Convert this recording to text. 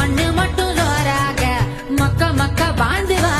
மண்ணு மட்டும் லோராக மக்க மக்க வாழ்ந்து வா.